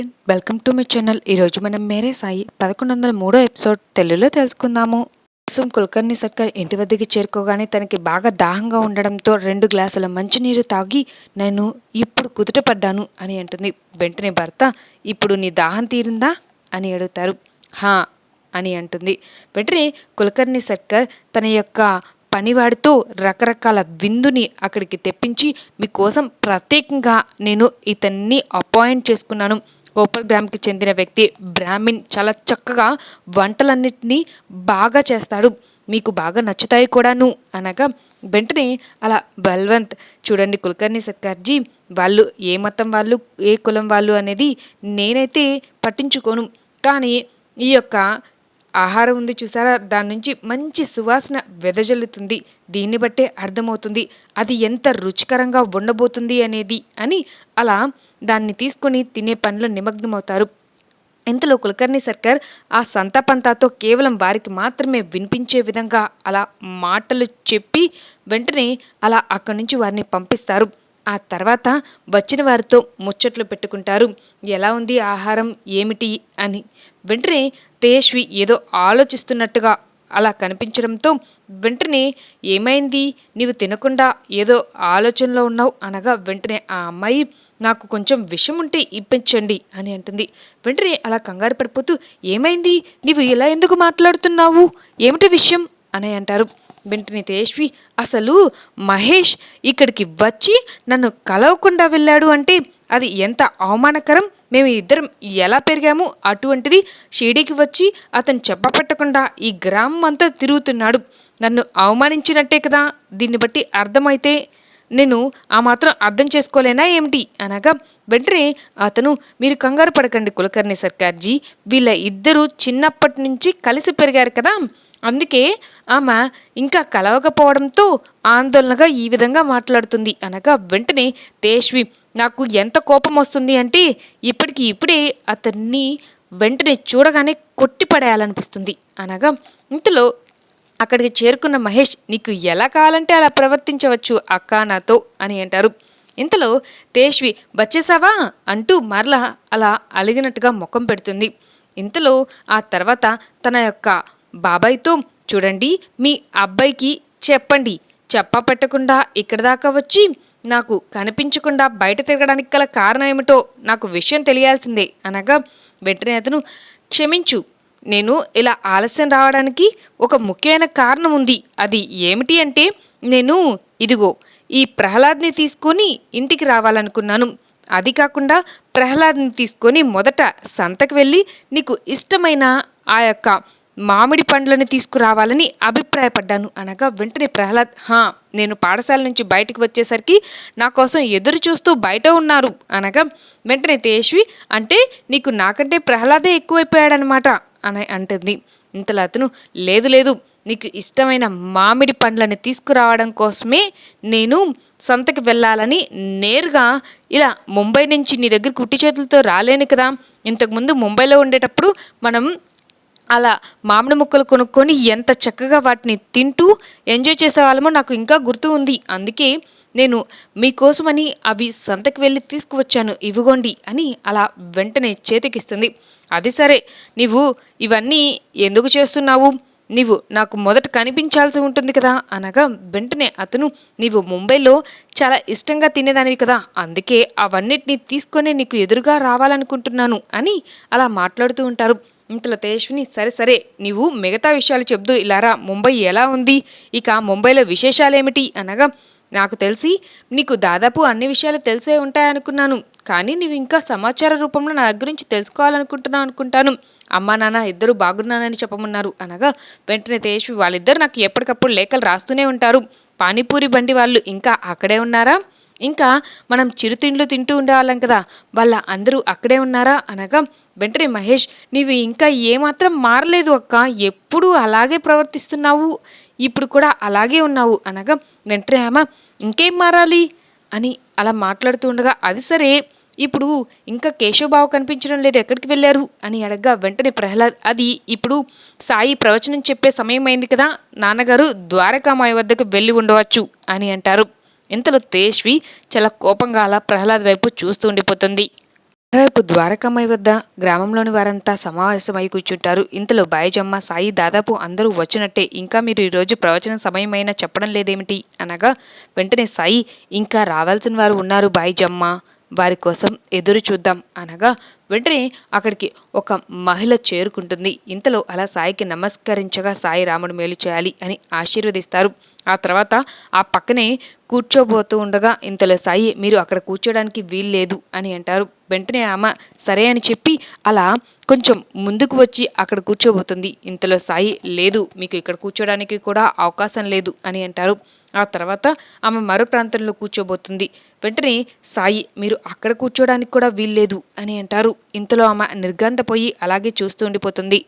Friend welcome to మీ channel ఈరోజు మనం మేరే సాయి పదకొండు వందల మూడో ఎపిసోడ్ తెలుగులో తెలుసుకుందాము. కుసుమ్ కుల్కర్ణి సర్కార్ ఇంటి వద్దకి చేరుకోగానే తనకి బాగా దాహంగా ఉండడంతో రెండు గ్లాసుల మంచినీరు తాగి నేను ఇప్పుడు కుదుటపడ్డాను అని అంటుంది. వెంటనే భర్త ఇప్పుడు నీ దాహం తీరిందా? అని అడుగుతారు. హా అని అంటుంది. వెంటనే కులకర్ణి సర్కార్ తన యొక్క పనివాడితో రకరకాల విందుని అక్కడికి తెప్పించి మీకోసం ప్రత్యేకంగా నేను ఇతన్ని అపాయింట్ చేసుకున్నాను. గ్రామ్కి చెందిన వ్యక్తి బ్రాహ్మిన్ చాలా చక్కగా వంటలన్నింటినీ బాగా చేస్తాడు. మీకు బాగా నచ్చుతాయి కూడాను అనగా వెంటనే అలా బల్వంత్ చూడండి కులకర్ణి సర్కార్జీ వాళ్ళు ఏ మతం వాళ్ళు ఏ కులం వాళ్ళు అనేది నేనైతే పట్టించుకోను. కానీ ఈ యొక్క ఆహారం ఉంది చూసారా? దాని నుంచి మంచి సువాసన వెదజల్లుతుంది. దీన్ని బట్టే అర్థమవుతుంది. అది ఎంత రుచికరంగా ఉండబోతుంది అనేది అని అలా దాన్ని తీసుకొని తినే పనిలో నిమగ్నమవుతారు. ఇంతలో కులకర్ణి సర్కార్ ఆ సంతాపంతాతో కేవలం వారికి మాత్రమే వినిపించే విధంగా అలా మాటలు చెప్పి వెంటనే అలా అక్కడి నుంచి వారిని పంపిస్తారు. ఆ తర్వాత వచ్చిన వారితో ముచ్చట్లు పెట్టుకుంటారు. ఎలా ఉంది ఆహారం? ఏమిటి? అని వెంటనే తేజ్వి ఏదో ఆలోచిస్తున్నట్టుగా అలా కనిపించడంతో వెంటనే ఏమైంది? నీవు తినకుండా ఏదో ఆలోచనలో ఉన్నావు? అనగా వెంటనే ఆ అమ్మాయి నాకు కొంచెం విషం ఉంటే ఇప్పించండి అని అంటుంది. వెంటనే అలా కంగారు పడిపోతూ ఏమైంది? నీవు ఇలా ఎందుకు మాట్లాడుతున్నావు? ఏమిటి విషయం అని అంటారు. వెంటనే తేజ్వి అసలు మహేష్ ఇక్కడికి వచ్చి నన్ను కలవకుండా వెళ్ళాడు అంటే అది ఎంత అవమానకరం? మేము ఇద్దరం ఎలా పెరిగాము అటువంటిది షిడీకి వచ్చి అతను చెప్పపెట్టకుండా ఈ గ్రామం అంతా తిరుగుతున్నాడు. నన్ను అవమానించినట్టే కదా? దీన్ని బట్టి అర్థమైతే నేను ఆ మాత్రం అర్థం చేసుకోలేనా ఏమిటి? అనగా వెంటనే అతను మీరు కంగారు పడకండి కులకర్ణి సర్కార్జీ. వీళ్ళ ఇద్దరు చిన్నప్పటి నుంచి కలిసి పెరిగారు కదా? అందుకే ఆమె ఇంకా కలవకపోవడంతో ఆందోళనగా ఈ విధంగా మాట్లాడుతుంది. అనగా వెంటనే తేష్వి నాకు ఎంత కోపం వస్తుంది అంటే ఇప్పటికి ఇప్పుడే అతన్ని వెంటనే చూడగానే కొట్టిపడేయాలనిపిస్తుంది అనగా ఇంతలో అక్కడికి చేరుకున్న మహేష్ నీకు ఎలా కావాలంటే అలా ప్రవర్తించవచ్చు అక్క నాతో అని అంటారు. ఇంతలో తేష్వి వచ్చేసావా అంటూ మరలా అలా అలిగినట్టుగా ముఖం పెడుతుంది. ఇంతలో ఆ తర్వాత తన యొక్క బాబాయ్తో చూడండి మీ అబ్బాయికి చెప్పండి. చెప్ప పెట్టకుండా ఇక్కడ దాకా వచ్చి నాకు కనిపించకుండా బయట తిరగడానికి గల కారణం ఏమిటో నాకు విషయం తెలియాల్సిందే అనగా వెంటనే అతను క్షమించు నేను ఇలా ఆలస్యం రావడానికి ఒక ముఖ్యమైన కారణం ఉంది. అది ఏమిటి అంటే నేను ఇదిగో ఈ ప్రహ్లాద్ని తీసుకొని ఇంటికి రావాలనుకున్నాను. అది కాకుండా ప్రహ్లాద్ని తీసుకొని మొదట సంతకు వెళ్ళి నీకు ఇష్టమైన ఆ యొక్క మామిడి పండ్లను తీసుకురావాలని అభిప్రాయపడ్డాను అనగా వెంటనే ప్రహ్లాద్ హా నేను పాఠశాల నుంచి బయటకు వచ్చేసరికి నా కోసం ఎదురు చూస్తూ బయట ఉన్నారు అనగా వెంటనే తేజ్వి అంటే నీకు నాకంటే ప్రహ్లాదే ఎక్కువైపోయాడనమాట అని అంటుంది. ఇంతలో అతను లేదు లేదు నీకు ఇష్టమైన మామిడి పండ్లను తీసుకురావడం కోసమే నేను సంతకి వెళ్ళాలని నేరుగా ఇలా ముంబై నుంచి నీ దగ్గర కుట్టి చేతులతో రాలేను కదా. ఇంతకుముందు ముంబైలో ఉండేటప్పుడు మనం అలా మామిడి ముక్కలు కొనుక్కొని ఎంత చక్కగా వాటిని తింటూ ఎంజాయ్ చేసేవాళ్ళమో నాకు ఇంకా గుర్తు ఉంది. అందుకే నేను మీకోసమని అవి సంతకి వెళ్ళి తీసుకువచ్చాను. ఇవ్వగోండి అని అలా వెంటనే చేతికిస్తుంది. అది సరే నీవు ఇవన్నీ ఎందుకు చేస్తున్నావు? నీవు నాకు మొదట కనిపించాల్సి ఉంటుంది కదా అనగా వెంటనే అతను నీవు ముంబైలో చాలా ఇష్టంగా తినేదానివి కదా అందుకే అవన్నిటిని తీసుకొని నీకు ఎదురుగా రావాలనుకుంటున్నాను అని అలా మాట్లాడుతూ ఉంటారు. ఇంతలో తేజస్విని సరే సరే నీవు మిగతా విషయాలు చెప్దు ఇలారా ముంబై ఎలా ఉంది? ఇక ముంబైలో విశేషాలేమిటి? అనగా నాకు తెలిసి నీకు దాదాపు అన్ని విషయాలు తెలిసే ఉంటాయనుకున్నాను. కానీ నీవు ఇంకా సమాచార రూపంలో నా గురించి తెలుసుకోవాలనుకుంటున్నాను అనుకుంటాను. అమ్మా నాన్న ఇద్దరు బాగున్నానని చెప్పమన్నారు. అనగా వెంటనే తేజస్వి వాళ్ళిద్దరు నాకు ఎప్పటికప్పుడు లేఖలు రాస్తూనే ఉంటారు. పానీపూరి బండి వాళ్ళు ఇంకా అక్కడే ఉన్నారా? ఇంకా మనం చిరుతిండ్లు తింటూ ఉండేవాళ్ళం కదా వాళ్ళ అందరూ అక్కడే ఉన్నారా? అనగా వెంటనే మహేష్ నీవు ఇంకా ఏమాత్రం మారలేదు అక్క. ఎప్పుడూ అలాగే ప్రవర్తిస్తున్నావు. ఇప్పుడు కూడా అలాగే ఉన్నావు. అనగా వెంటనే ఆమె ఇంకేం మారాలి? అని అలా మాట్లాడుతూ ఉండగా అది సరే. ఇప్పుడు ఇంకా కేశవబాబు కనిపించడం లేదు. ఎక్కడికి వెళ్ళారు? అని అడగగా వెంటనే ప్రహ్లాద్ అది ఇప్పుడు సాయి ప్రవచనం చెప్పే సమయం అయింది కదా. నాన్నగారు ద్వారకామాయి వద్దకు వెళ్ళి ఉండవచ్చు అని అంటారు. ఇంతలో తేజ్వి చాలా కోపంగా అలా ప్రహ్లాద్ వైపు చూస్తూ ఉండిపోతుంది. మరోవైపు ద్వారకమ్మాయి వద్ద గ్రామంలోని వారంతా సమావేశమై కూర్చుంటారు. ఇంతలో బాయిజమ్మ సాయి దాదాపు అందరూ వచ్చినట్టే. ఇంకా మీరు ఈరోజు ప్రవచన సమయమైనా చెప్పడం లేదేమిటి? అనగా వెంటనే సాయి ఇంకా రావాల్సిన వారు ఉన్నారు బాయిజమ్మ. వారి కోసం ఎదురు చూద్దాం. అనగా వెంటనే అక్కడికి ఒక మహిళ చేరుకుంటుంది. ఇంతలో అలా సాయికి నమస్కరించగా సాయి రాముడు మేలు చేయాలి అని ఆశీర్వదిస్తారు. ఆ తర్వాత ఆ పక్కనే కూర్చోబోతూ ఉండగా ఇంతలో సాయి మీరు అక్కడ కూర్చోడానికి వీల్లేదు అని అంటారు. వెంటనే ఆమె సరే అని చెప్పి అలా కొంచెం ముందుకు వచ్చి అక్కడ కూర్చోబోతుంది. ఇంతలో సాయి లేదు మీకు ఇక్కడ కూర్చోడానికి కూడా అవకాశం లేదు అని అంటారు. ఆ తర్వాత ఆమె మరో ప్రాంతంలో కూర్చోబోతుంది. వెంటనే సాయి మీరు అక్కడ కూర్చోడానికి కూడా వీల్లేదు అని అంటారు. ఇంతలో ఆమె నిర్గంధపోయి అలాగే చూస్తూ ఉండిపోతుంది.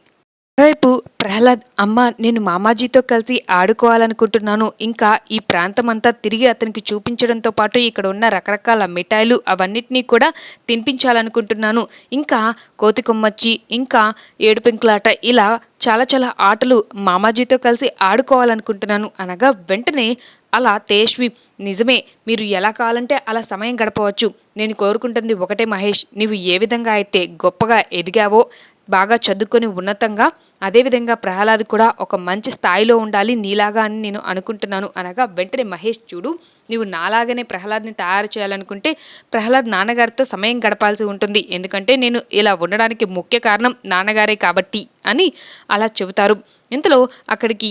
మరోవైపు ప్రహ్లాద్ అమ్మ నేను మామాజీతో కలిసి ఆడుకోవాలనుకుంటున్నాను. ఇంకా ఈ ప్రాంతం అంతా తిరిగి అతనికి చూపించడంతో పాటు ఇక్కడ ఉన్న రకరకాల మిఠాయిలు అవన్నిటినీ కూడా తినిపించాలనుకుంటున్నాను. ఇంకా కోతి కొమ్మచ్చి ఇంకా ఏడుపెంకులాట ఇలా చాలా చాలా ఆటలు మామాజీతో కలిసి ఆడుకోవాలనుకుంటున్నాను అనగా వెంటనే అలా తేష్వి నిజమే మీరు ఎలా కావాలంటే అలా సమయం గడపవచ్చు. నేను కోరుకుంటుంది ఒకటే మహేష్ నీవు ఏ విధంగా అయితే గొప్పగా ఎదిగావో బాగా చదువుకొని ఉన్నతంగా అదేవిధంగా ప్రహ్లాద్ కూడా ఒక మంచి స్థాయిలో ఉండాలి నీలాగా అని నేను అనుకుంటున్నాను అనగా వెంటనే మహేష్ చూడు నీవు నాలాగానే ప్రహ్లాద్ని తయారు చేయాలనుకుంటే ప్రహ్లాద్ నాన్నగారితో సమయం గడపాల్సి ఉంటుంది. ఎందుకంటే నేను ఇలా ఉండడానికి ముఖ్య కారణం నాన్నగారే కాబట్టి అని అలా చెబుతారు. ఇంతలో అక్కడికి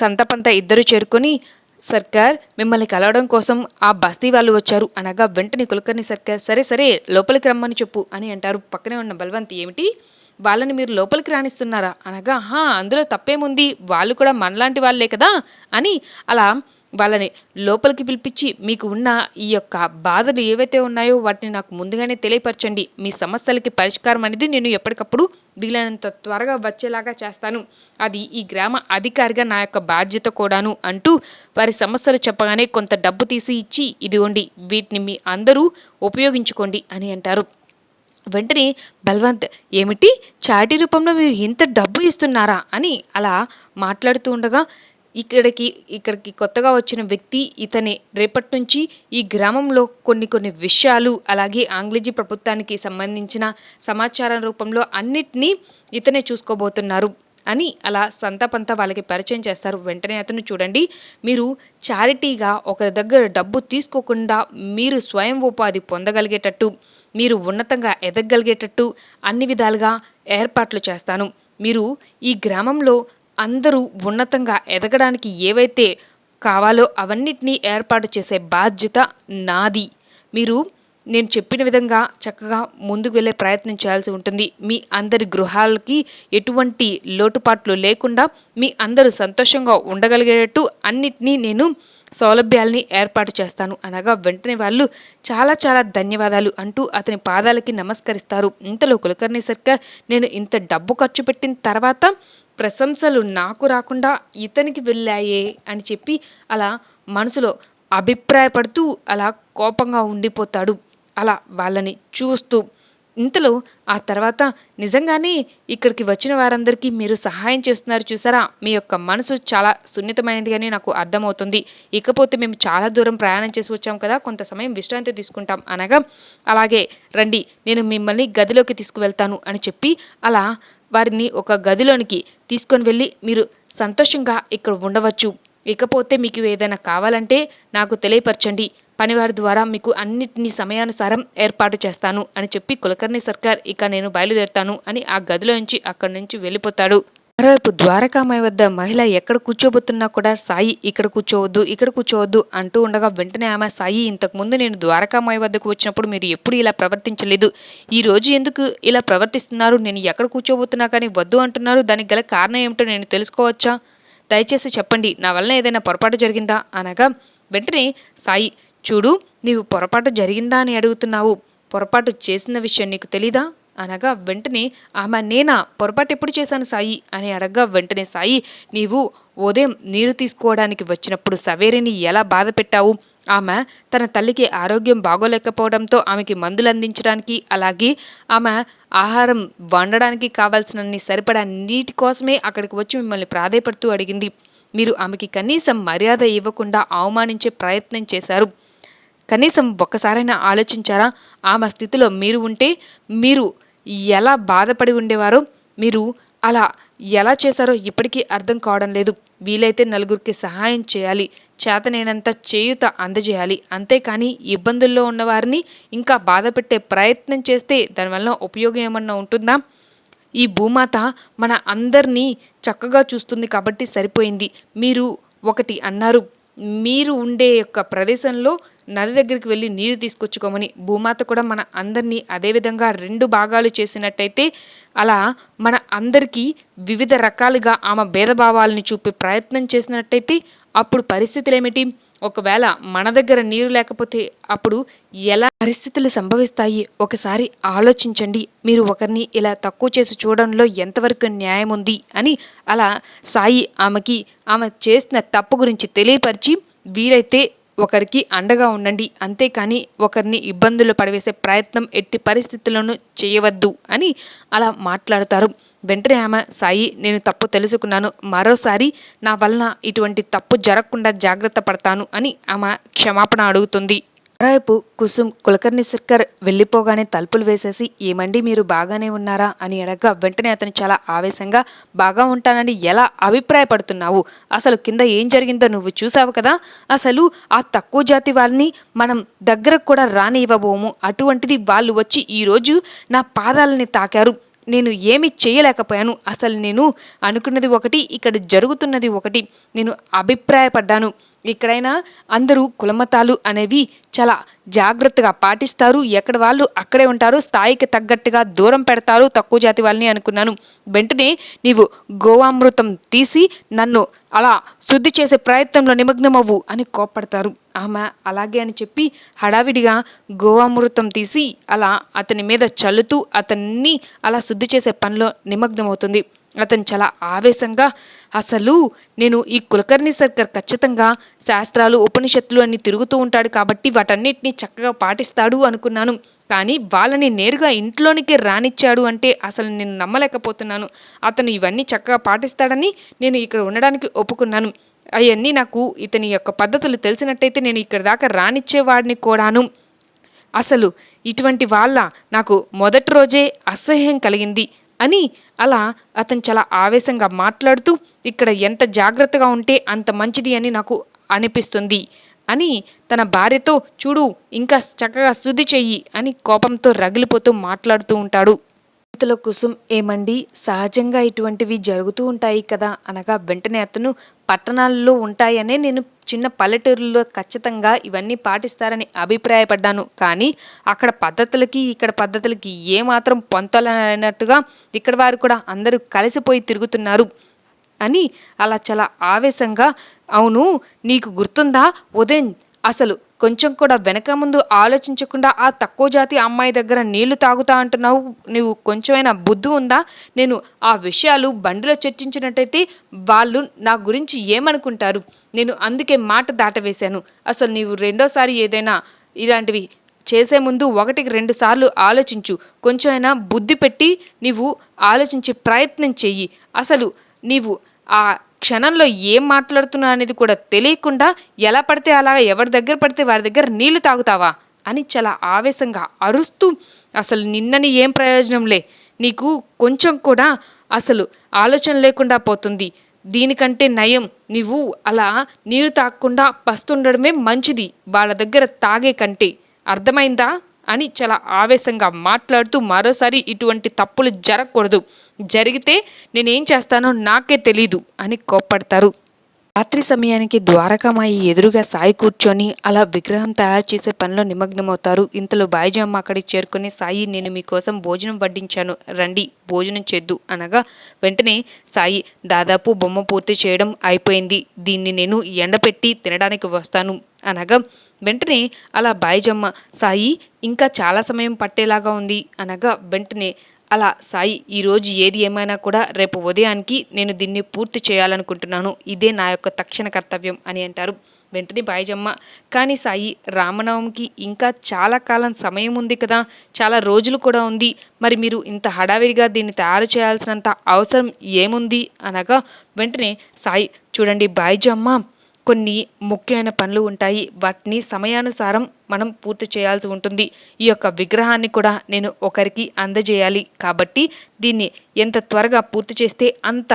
సంతపంత ఇద్దరు చేరుకొని సర్కార్ మిమ్మల్ని కలవడం కోసం ఆ బస్తీ వాళ్ళు వచ్చారు. అనగా వెంటనే కులకర్ణి సర్కార్ సరే సరే లోపలికి రమ్మని చెప్పు అని అంటారు. పక్కనే ఉన్న బలవంతి ఏమిటి? వాళ్ళని మీరు లోపలికి రాణిస్తున్నారా? అనగా హా అందులో తప్పేముంది? వాళ్ళు కూడా మనలాంటి వాళ్ళే కదా? అని అలా వాళ్ళని లోపలికి పిలిపించి మీకు ఉన్న ఈ యొక్క బాధలు ఏవైతే ఉన్నాయో వాటిని నాకు ముందుగానే తెలియపరచండి. మీ సమస్యలకి పరిష్కారం అనేది నేను ఎప్పటికప్పుడు వీలైనంత త్వరగా వచ్చేలాగా చేస్తాను. అది ఈ గ్రామ అధికారిగా నా యొక్క బాధ్యత కూడాను అంటూ వారి సమస్యలు చెప్పగానే కొంత డబ్బు తీసి ఇచ్చి ఇదిగోండి వీటిని మీ అందరూ ఉపయోగించుకోండి అని అంటారు. వెంటనే బల్వంత్ ఏమిటి? చాటి రూపంలో మీరు ఇంత డబ్బు ఇస్తున్నారా? అని అలా మాట్లాడుతూ ఉండగా ఇక్కడికి ఇక్కడికి కొత్తగా వచ్చిన వ్యక్తి ఇతని. రేపటి నుంచి ఈ గ్రామంలో కొన్ని కొన్ని విషయాలు అలాగే ఆంగ్లేజీ ప్రభుత్వానికి సంబంధించిన సమాచారం రూపంలో అన్నిటినీ ఇతనే చూసుకోబోతున్నారు అని అలా సంతపంత వాళ్ళకి పరిచయం చేస్తారు. వెంటనే అతను చూడండి మీరు చారిటీగా ఒకరి దగ్గర డబ్బు తీసుకోకుండా మీరు స్వయం ఉపాధి పొందగలిగేటట్టు మీరు ఉన్నతంగా ఎదగగలిగేటట్టు అన్ని విధాలుగా ఏర్పాట్లు చేస్తాను. మీరు ఈ గ్రామంలో అందరూ ఉన్నతంగా ఎదగడానికి ఏవైతే కావాలో అవన్నిటినీ ఏర్పాటు చేసే బాధ్యత నాది. మీరు నేను చెప్పిన విధంగా చక్కగా ముందుకు వెళ్ళే ప్రయత్నం చేయాల్సి ఉంటుంది. మీ అందరి గృహాలకి ఎటువంటి లోటుపాట్లు లేకుండా మీ అందరూ సంతోషంగా ఉండగలిగేటట్టు అన్నిటినీ నేను సౌలభ్యాల్ని ఏర్పాటు చేస్తాను. అనగా వెంటనే వాళ్ళు చాలా చాలా ధన్యవాదాలు అంటూ అతని పాదాలకి నమస్కరిస్తారు. ఇంతలో కులకర్ణి సర్కార్ నేను ఇంత డబ్బు ఖర్చు పెట్టిన తర్వాత ప్రశంసలు నాకు రాకుండా ఇతనికి వెళ్ళాయే అని చెప్పి అలా మనసులో అభిప్రాయపడుతూ అలా కోపంగా ఉండిపోతాడు. అలా వాళ్ళని చూస్తూ ఇంతలో ఆ తర్వాత నిజంగానే ఇక్కడికి వచ్చిన వారందరికీ మీరు సహాయం చేస్తున్నారు చూసారా? మీ యొక్క మనసు చాలా సున్నితమైనది అని నాకు అర్థమవుతుంది. ఇకపోతే మేము చాలా దూరం ప్రయాణం చేసి వచ్చాం కదా కొంత సమయం విశ్రాంతి తీసుకుంటాం అనగా అలాగే రండి నేను మిమ్మల్ని గదిలోకి తీసుకువెళ్తాను అని చెప్పి అలా వారిని ఒక గదిలోనికి తీసుకొని వెళ్ళి మీరు సంతోషంగా ఇక్కడ ఉండవచ్చు. ఇకపోతే మీకు ఏదైనా కావాలంటే నాకు తెలియపరచండి. పనివారి ద్వారా మీకు అన్నిటినీ సమయానుసారం ఏర్పాటు చేస్తాను అని చెప్పి కులకర్ణి సర్కార్ ఇక నేను బయలుదేరుతాను అని ఆ గదిలో నుంచి అక్కడి నుంచి వెళ్ళిపోతాడు. మరోవైపు ద్వారకామాయి వద్ద మహిళ ఎక్కడ కూర్చోబోతున్నా కూడా సాయి ఇక్కడ కూర్చోవద్దు ఇక్కడ కూర్చోవద్దు అంటూ ఉండగా వెంటనే ఆమె సాయి ఇంతకుముందు నేను ద్వారకామాయి వద్దకు వచ్చినప్పుడు మీరు ఎప్పుడు ఇలా ప్రవర్తించలేదు. ఈ రోజు ఎందుకు ఇలా ప్రవర్తిస్తున్నారు? నేను ఎక్కడ కూర్చోబోతున్నా కానీ వద్దు అంటున్నారు. దానికి గల కారణం ఏమిటో నేను తెలుసుకోవచ్చా? దయచేసి చెప్పండి. నా వలన ఏదైనా పొరపాటు జరిగిందా? అనగా వెంటనే సాయి చూడు నీవు పొరపాటు జరిగిందా అని అడుగుతున్నావు. పొరపాటు చేసిన విషయం నీకు తెలీదా? అనగా వెంటనే ఆమె నేనా? పొరపాటు ఎప్పుడు చేశాను సాయి? అని అడగ్గా వెంటనే సాయి నీవు ఉదయం నీరు తీసుకోవడానికి వచ్చినప్పుడు సవేరిని ఎలా బాధ పెట్టావు? ఆమె తన తల్లికి ఆరోగ్యం బాగోలేకపోవడంతో ఆమెకి మందులు అందించడానికి అలాగే ఆమె ఆహారం వండడానికి కావాల్సినన్ని సరిపడా నీటి కోసమే అక్కడికి వచ్చి మిమ్మల్ని ప్రాధేయపడుతూ అడిగింది. మీరు ఆమెకి కనీసం మర్యాద ఇవ్వకుండా అవమానించే ప్రయత్నం చేశారు. కనీసం ఒక్కసారైనా ఆలోచించారా? ఆమె స్థితిలో మీరు ఉంటే మీరు ఎలా బాధపడి ఉండేవారో? మీరు అలా ఎలా చేశారో ఇప్పటికీ అర్థం కావడం లేదు. వీలైతే నలుగురికి సహాయం చేయాలి. చేతనైనంత చేయుత అందజేయాలి. అంతేకాని ఇబ్బందుల్లో ఉన్నవారిని ఇంకా బాధ పెట్టే ప్రయత్నం చేస్తే దానివల్ల ఉపయోగం ఏమన్నా ఉంటుందా? ఈ భూమాత మన అందరినీ చక్కగా చూస్తుంది కాబట్టి సరిపోయింది. మీరు ఒకటి అన్నారు. మీరు ఉండే యొక్క ప్రదేశంలో నది దగ్గరికి వెళ్ళి నీరు తీసుకొచ్చుకోమని భూమాత కూడా మన అందరినీ అదేవిధంగా రెండు భాగాలు చేసినట్టయితే అలా మన అందరికీ వివిధ రకాలుగా ఆమె భేదభావాలని చూపే ప్రయత్నం చేసినట్టయితే అప్పుడు పరిస్థితులు ఏమిటి ఒకవేళ మన దగ్గర నీరు లేకపోతే అప్పుడు ఎలా పరిస్థితులు సంభవిస్తాయి? ఒకసారి ఆలోచించండి. మీరు ఒకరిని ఇలా తక్కువ చేసి చూడడంలో ఎంతవరకు న్యాయం ఉంది అని అలా సాయి ఆమెకి ఆమె చేసిన తప్పు గురించి తెలియపరిచి వీలైతే ఒకరికి అండగా ఉండండి. అంతేకాని ఒకరిని ఇబ్బందులు పడవేసే ప్రయత్నం ఎట్టి పరిస్థితుల్లోనూ చేయవద్దు అని అలా మాట్లాడతారు. వెంటనే ఆమె సాయి నేను తప్పు తెలుసుకున్నాను. మరోసారి నా వలన ఇటువంటి తప్పు జరగకుండా జాగ్రత్త పడతాను అని ఆమె క్షమాపణ అడుగుతుంది. మరోవైపు కుసుమ్ కులకర్ణి సర్కర్ వెళ్ళిపోగానే తలుపులు వేసేసి ఏమండి మీరు బాగానే ఉన్నారా? అని అడగగా వెంటనే అతను చాలా ఆవేశంగా బాగా ఉంటానని ఎలా అభిప్రాయపడుతున్నావు? అసలు కింద ఏం జరిగిందో నువ్వు చూసావు కదా? అసలు ఆ తక్కువ జాతి వాళ్ళని మనం దగ్గరకు కూడా రానివ్వబోము. అటువంటిది వాళ్ళు వచ్చి ఈరోజు నా పాదాలని తాకారు. నేను ఏమి చేయలేకపోయాను. అసలు నేను అనుకున్నది ఒకటి ఇక్కడ జరుగుతున్నది ఒకటి. నేను అభిప్రాయపడ్డాను. ఇక్కడైనా అందరూ కులమతాలు అనేవి చాలా జాగ్రత్తగా పాటిస్తారు. ఎక్కడ వాళ్ళు అక్కడే ఉంటారు స్థాయికి తగ్గట్టుగా దూరం పెడతారు తక్కువ జాతి వాళ్ళని అనుకున్నాను. వెంటనే నీవు గోవామృతం తీసి నన్ను అలా శుద్ధి చేసే ప్రయత్నంలో నిమగ్నమవ్వు అని కోప్పడతారు. ఆమె అలాగే అని చెప్పి హడావిడిగా గోవామృతం తీసి అలా అతని మీద చల్లుతూ అతన్ని అలా శుద్ధి చేసే పనిలో నిమగ్నమవుతుంది. అతను చాలా ఆవేశంగా అసలు నేను ఈ కులకర్ణి సర్కర్ ఖచ్చితంగా శాస్త్రాలు ఉపనిషత్తులు అన్ని తిరుగుతూ ఉంటాడు కాబట్టి వాటన్నిటిని చక్కగా పాటిస్తాడు అనుకున్నాను. కానీ వాళ్ళని నేరుగా ఇంట్లోనికి రానిచ్చాడు అంటే అసలు నేను నమ్మలేకపోతున్నాను. అతను ఇవన్నీ చక్కగా పాటిస్తాడని నేను ఇక్కడ ఉండడానికి ఒప్పుకున్నాను. అవన్నీ నాకు ఇతని యొక్క పద్ధతులు తెలిసినట్టయితే నేను ఇక్కడ దాకా రానిచ్చేవాడిని కూడాను. అసలు ఇటువంటి వాళ్ళ నాకు మొదటి రోజే అసహ్యం కలిగింది. అని అలా అతను చాలా ఆవేశంగా మాట్లాడుతూ ఇక్కడ ఎంత జాగ్రత్తగా ఉంటే అంత మంచిది అని నాకు అనిపిస్తుంది అని తన భార్యతో చూడు ఇంకా చక్కగా శుద్ధి చెయ్యి అని కోపంతో రగిలిపోతూ మాట్లాడుతూ ఉంటాడు. ఇంతలో కుసుమ్ ఏమండి? సహజంగా ఇటువంటివి జరుగుతూ ఉంటాయి కదా అనగా వెంటనే అతను పట్టణాల్లో ఉంటాయనే నేను చిన్న పల్లెటూరులో ఖచ్చితంగా ఇవన్నీ పాటిస్తారని అభిప్రాయపడ్డాను. కానీ అక్కడ పద్ధతులకి ఇక్కడ పద్ధతులకి ఏమాత్రం పొంతలనట్టుగా ఇక్కడ వారు కూడా అందరూ కలిసిపోయి తిరుగుతున్నారు అని అలా చాలా ఆవేశంగా అవును నీకు గుర్తుందా? ఉదయం అసలు కొంచెం కూడా వెనక ముందు ఆలోచించకుండా ఆ తక్కువ జాతి అమ్మాయి దగ్గర నీళ్ళు తాగుతా అంటున్నావు? నువ్వు కొంచెమైనా బుద్ధి ఉందా? నేను ఆ విషయాలు బండిలో చర్చించినట్టయితే వాళ్ళు నా గురించి ఏమనుకుంటారు? నేను అందుకే మాట దాటవేశాను. అసలు నీవు రెండోసారి ఏదైనా ఇలాంటివి చేసే ముందు ఒకటికి రెండు సార్లు ఆలోచించు. కొంచెమైనా బుద్ధి పెట్టి నీవు ఆలోచించే ప్రయత్నం చెయ్యి. అసలు నీవు ఆ క్షణంలో ఏం మాట్లాడుతున్నా అనేది కూడా తెలియకుండా ఎలా పడితే అలా ఎవరి దగ్గర పడితే వారి దగ్గర నీళ్ళు తాగుతావా అని చాలా ఆవేశంగా అరుస్తూ అసలు నిన్నని ఏం ప్రయోజనంలే నీకు కొంచెం కూడా అసలు ఆలోచన లేకుండా పోతుంది. దీనికంటే నయం నువ్వు అలా నీరు తాగకుండా పస్తుండడమే మంచిది వాళ్ళ దగ్గర తాగే కంటే. అర్థమైందా? అని చాలా ఆవేశంగా మాట్లాడుతూ మరోసారి ఇటువంటి తప్పులు జరగకూడదు. జరిగితే నేనేం చేస్తానో నాకే తెలీదు అని కోప్పడతారు. రాత్రి సమయానికి ద్వారకామాయి ఎదురుగా సాయి కూర్చొని అలా విగ్రహం తయారు చేసే పనిలో నిమగ్నమవుతారు. ఇంతలో బాయిజమ్మ అక్కడికి చేరుకుని సాయి నేను మీకోసం భోజనం వడ్డించాను. రండి భోజనం చేద్దు అనగా వెంటనే సాయి దాదాపు బొమ్మ పూర్తి చేయడం అయిపోయింది. దీన్ని నేను ఎండపెట్టి తినడానికి వస్తాను అనగా వెంటనే అలా బాయిజమ్మ సాయి ఇంకా చాలా సమయం పట్టేలాగా ఉంది అనగా వెంటనే అలా సాయి ఈరోజు ఏది ఏమైనా కూడా రేపు ఉదయానికి నేను దీన్ని పూర్తి చేయాలనుకుంటున్నాను. ఇదే నా యొక్క తక్షణ కర్తవ్యం అని అంటారు వెంటనే బాయిజమ్మ. కానీ సాయి రామనవమికి ఇంకా చాలా కాలం సమయం ఉంది కదా. చాలా రోజులు కూడా ఉంది. మరి మీరు ఇంత హడావిడిగా దీన్ని తయారు చేయాల్సినంత అవసరం ఏముంది? అనగా వెంటనే సాయి చూడండి బాయిజమ్మ కొన్ని ముఖ్యమైన పనులు ఉంటాయి. వాటిని సమయానుసారం మనం పూర్తి చేయాల్సి ఉంటుంది. ఈ యొక్క విగ్రహాన్ని కూడా నేను ఒకరికి అందజేయాలి. కాబట్టి దీన్ని ఎంత త్వరగా పూర్తి చేస్తే అంత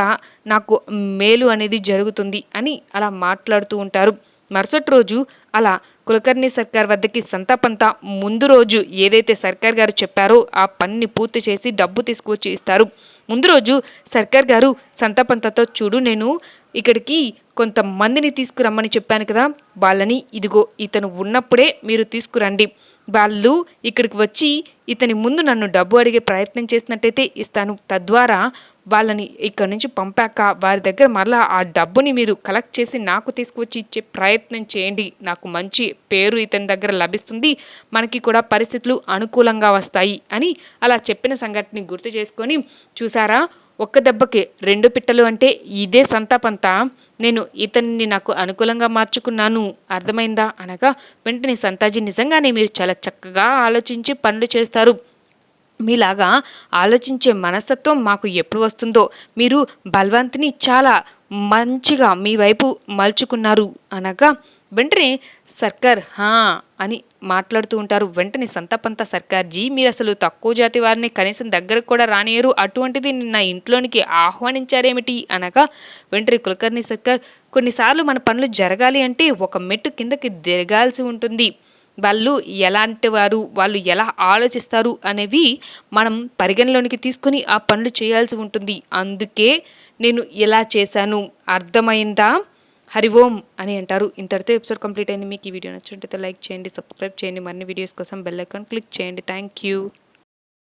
నాకు మేలు అనేది జరుగుతుంది అని అలా మాట్లాడుతూ ఉంటారు. మరుసటి రోజు అలా కులకర్ణి సర్కార్ వద్దకి సంతాపంతా ముందు రోజు ఏదైతే సర్కార్ గారు చెప్పారో ఆ పనిని పూర్తి చేసి డబ్బు తీసుకువచ్చి ఇస్తారు. ముందు రోజు సర్కార్ గారు సంతాపంతతో చూడు నేను ఇక్కడికి కొంతమందిని తీసుకురమ్మని చెప్పాను కదా వాళ్ళని ఇదిగో ఇతను ఉన్నప్పుడే మీరు తీసుకురండి. వాళ్ళు ఇక్కడికి వచ్చి ఇతని ముందు నన్ను డబ్బు అడిగే ప్రయత్నం చేసినట్టయితే ఇస్తాను. తద్వారా వాళ్ళని ఇక్కడ నుంచి పంపాక వారి దగ్గర మరలా ఆ డబ్బుని మీరు కలెక్ట్ చేసి నాకు తీసుకువచ్చి ఇచ్చే ప్రయత్నం చేయండి. నాకు మంచి పేరు ఇతని దగ్గర లభిస్తుంది. మనకి కూడా పరిస్థితులు అనుకూలంగా వస్తాయి అని అలా చెప్పిన సంఘటనని గుర్తు చేసుకొని చూసారా? ఒక్క దెబ్బకి రెండు పిట్టలు అంటే ఇదే సంతాపంతా? నేను ఇతన్ని నాకు అనుకూలంగా మార్చుకున్నాను. అర్థమైందా? అనగా వెంటనే సంతాజీ నిజంగానే మీరు చాలా చక్కగా ఆలోచించి పనులు చేస్తారు. మీలాగా ఆలోచించే మనస్తత్వం మాకు ఎప్పుడు వస్తుందో మీరు బల్వంత్ని చాలా మంచిగా మీ వైపు మలుచుకున్నారు అనగా వెంటనే సర్కార్ హా అని మాట్లాడుతూ ఉంటారు. వెంటనే సంతపంత సర్కార్జీ మీరు అసలు తక్కువ జాతి వారిని కనీసం దగ్గరకు కూడా రానియరు. అటువంటిది నిన్న ఇంట్లోనికి ఆహ్వానించారేమిటి? అనగా వెంటనే కులకర్ణి సర్కార్ కొన్నిసార్లు మన పనులు జరగాలి అంటే ఒక మెట్టు కిందకి దిగాల్సి ఉంటుంది. వాళ్ళు ఎలాంటి వారు వాళ్ళు ఎలా ఆలోచిస్తారు అనేవి మనం పరిగణలోనికి తీసుకొని ఆ పనులు చేయాల్సి ఉంటుంది. అందుకే నేను ఇలా చేశాను. అర్థమైందా? హరి ఓం అని అంటారు. ఇంతటితో ఎపిసోడ్ కంప్లీట్ అయింది. మీకు ఈ వీడియో నచ్చినట్టయితే లైక్ చేయండి సబ్స్క్రైబ్ చేయండి. మరిన్ని వీడియోస్ కోసం బెల్ ఐకాన్ క్లిక్ చేయండి. Thank you